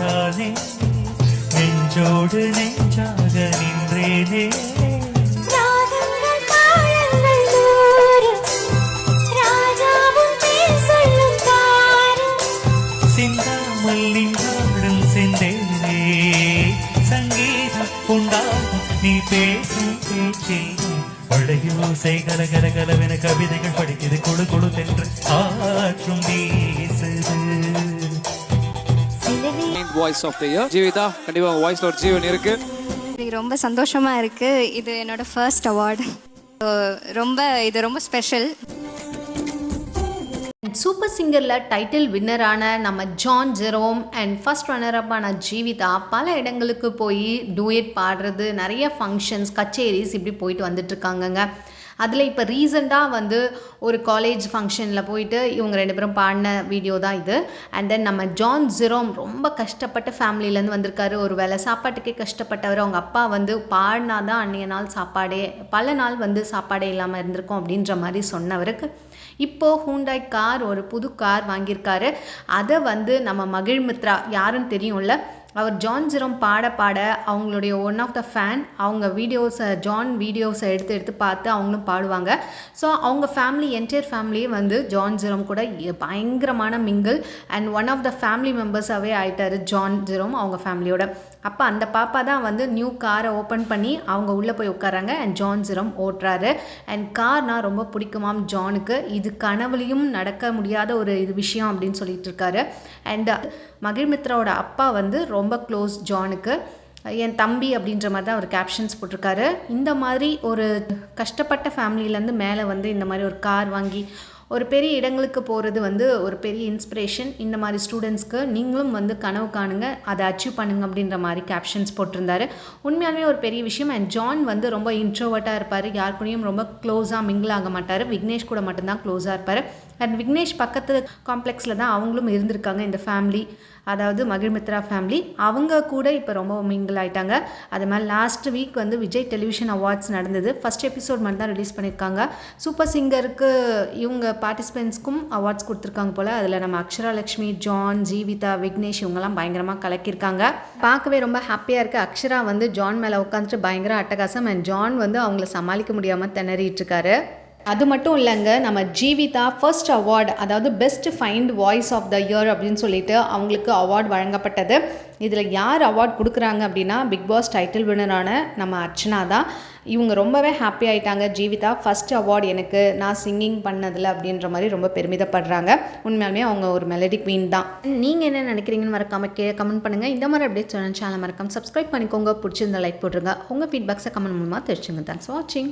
வந்தானே நெஞ்சோடு நெஞ்சாக நின்றேனே? ராகங்கள் தாளங்கள் நூறு ராஜாவும் பேர் சொல்லும் தாரம். சிந்தாமல் நின்றாடும் செந்தேனே சங்கீதம் உண்டாகும் நீ பேசும் பேச்சில் பழையோசை கல கல கலவென கவிதைகள் படிக்குது கொடு கொடு தென்று ஆற்றும் வீசுது. Voice of the year Jeevitha கண்டிப்பா உங்க வாய்ஸ்ல ஒரு ஜீவன் இருக்கு. எனக்கு ரொம்ப சந்தோஷமாக இருக்குது இது என்னோட ஃபர்ஸ்ட் அவார்டு ரொம்ப இது ரொம்ப ஸ்பெஷல் சூப்பர் சிங்கரில் டைட்டில் வின்னரான நம்ம ஜான் ஜெரோம் அண்ட் ஃபர்ஸ்ட் ரன்னரப்பான ஜீவிதா பல இடங்களுக்கு போய் டூயட் பாடுறது நிறைய ஃபங்க்ஷன்ஸ் கச்சேரிஸ் இப்படி போயிட்டு வந்துட்டுருக்காங்கங்க அதில் இப்போ ரீசெண்டாக வந்து ஒரு காலேஜ் ஃபங்க்ஷனில் போயிட்டு இவங்க ரெண்டு பேரும் பாடின வீடியோ தான் இது. அண்ட் தென் நம்ம ஜான் ஜிரோம் ரொம்ப கஷ்டப்பட்ட ஃபேமிலியிலேருந்து வந்திருக்காரு. ஒரு வேளை சாப்பாட்டுக்கே கஷ்டப்பட்டவர். அவங்க அப்பா வந்து பாடினா தான் அன்றைய நாள் சாப்பாடே பல நாள் வந்து சாப்பாடே இல்லாமல் இருந்திருக்கும் அப்படின்ற மாதிரி சொன்னவருக்கு. இப்போது ஹூண்டாய் கார் ஒரு புது கார் வாங்கியிருக்காரு. அதை வந்து நம்ம மகிழ்மித்ரா யாருன்னு தெரியும்ல? அவர் ஜான் ஜெரோம் பாட பாட அவங்களுடைய ஒன் ஆஃப் த ஃபேன் அவங்க வீடியோஸை ஜான் வீடியோஸை எடுத்து எடுத்து பார்த்து அவங்களும் பாடுவாங்க. ஸோ அவங்க ஃபேமிலி என்டையர் ஃபேமிலியே வந்து ஜான் ஜெரோம் கூட பயங்கரமான mingle and one of the family மெம்பர்ஸாகவே ஆயிட்டாரு ஜான் ஜெரோம் அவங்க ஃபேமிலியோட அப்போ அந்த பாப்பா தான் வந்து நியூ காரை ஓப்பன் பண்ணி அவங்க உள்ளே போய் உட்காராங்க அண்ட் ஜான் ஜெரோம் ஓட்டுறாரு. அண்ட் கார்னால் ரொம்ப பிடிக்குமாம் ஜானுக்கு இது கனவுலையும் நடக்க முடியாத ஒரு இது விஷயம் அப்படின்னு சொல்லிட்டு இருக்காரு. அண்ட் மகிழ்மித்ராவோட அப்பா வந்து ரொம்ப ரொம்ப க்ளோஸ் ஜானுக்கு. என் தம்பி அப்படின்ற மாதிரி தான் அவர் கேப்ஷன்ஸ் போட்டிருக்காரு. இந்த மாதிரி ஒரு கஷ்டப்பட்ட ஃபேமிலியிலேருந்து மேலே வந்து இந்த மாதிரி ஒரு கார் வாங்கி ஒரு பெரிய இடங்களுக்கு போகிறது வந்து ஒரு பெரிய இன்ஸ்பிரேஷன் இந்த மாதிரி ஸ்டூடெண்ட்ஸ்க்கு நீங்களும் வந்து கனவு காணுங்க. அதை அச்சீவ் பண்ணுங்க அப்படின்ற மாதிரி கேப்ஷன்ஸ் போட்டிருந்தாரு. உண்மையாலுமே ஒரு பெரிய விஷயம். அண்ட் ஜான் வந்து ரொம்ப இன்ட்ரோவர்ட்டாக இருப்பார். யார் கூடயும் ரொம்ப க்ளோஸாக மிங்கிள் ஆக மாட்டார். விக்னேஷ் கூட மட்டும்தான் க்ளோஸாக இருப்பார். அண்ட் விக்னேஷ் பக்கத்து காம்ப்ளெக்ஸில் தான் அவங்களும் இருந்திருக்காங்க. இந்த ஃபேமிலி அதாவது மகிழ்மித்ரா ஃபேமிலி அவங்க கூட இப்போ ரொம்ப மிங்கிள் ஆயிட்டாங்க. அது மாதிரி லாஸ்ட் வீக் வந்து விஜய் டெலிவிஷன் அவார்ட்ஸ் நடந்தது. ஃபஸ்ட் எபிசோட் மட்டும் தான் ரிலீஸ் பண்ணியிருக்காங்க. சூப்பர் சிங்கருக்கு இவங்க பார்ட்டிசிபென்ட்ஸ்க்கும் அவார்ட்ஸ் கொடுத்துருக்காங்க போல். அதில் நம்ம அக்ஷராலக்ஷ்மி ஜான் ஜீவிதா விக்னேஷ் இவங்கெல்லாம் பயங்கரமாக கலக்கியிருக்காங்க. பார்க்கவே ரொம்ப ஹாப்பியாக இருக்குது அக்ஷரா வந்து ஜான் மேலே உட்காந்துட்டு பயங்கர அட்டகாசம். அண்ட் ஜான் வந்து அவங்கள சமாளிக்க முடியாமல் திணறிட்டு இருக்காரு. அது மட்டும் இல்லைங்க நம்ம ஜீவிதா ஃபர்ஸ்ட் அவார்டு அதாவது best find voice of the year அப்படின்னு சொல்லிட்டு அவங்களுக்கு அவார்டு வழங்கப்பட்டது. இதில் யார் அவார்ட் கொடுக்குறாங்க அப்படின்னா பிக் பாஸ் டைட்டில் வினரான நம்ம அர்ச்சனா தான். இவங்க ரொம்பவே ஹாப்பி ஆயிட்டாங்க. ஜீவிதா ஃபர்ஸ்ட் அவார்டு எனக்கு நான் சிங்கிங் பண்ணதில் அப்படின்ற மாதிரி ரொம்ப பெருமிதப்படுறாங்க. உண்மையாலுமே அவங்க ஒரு மெலடி குவீன் தான். நீங்கள் என்ன நினைக்கிறீங்கன்னு மறக்காம கீழே கமெண்ட் பண்ணுங்கள் இந்த மாதிரி அப்படியே சொன்ன சேனல் மறக்காம சப்ஸ்கிரைப் பண்ணிக்கோங்க. பிடிச்சிருந்த லைக் போட்டுருங்க. உங்கள் ஃபீட்பேக்ஸை கமெண்ட் மூலமாக தெரிச்சுங்க தேங்க்ஸ் வாட்சிங்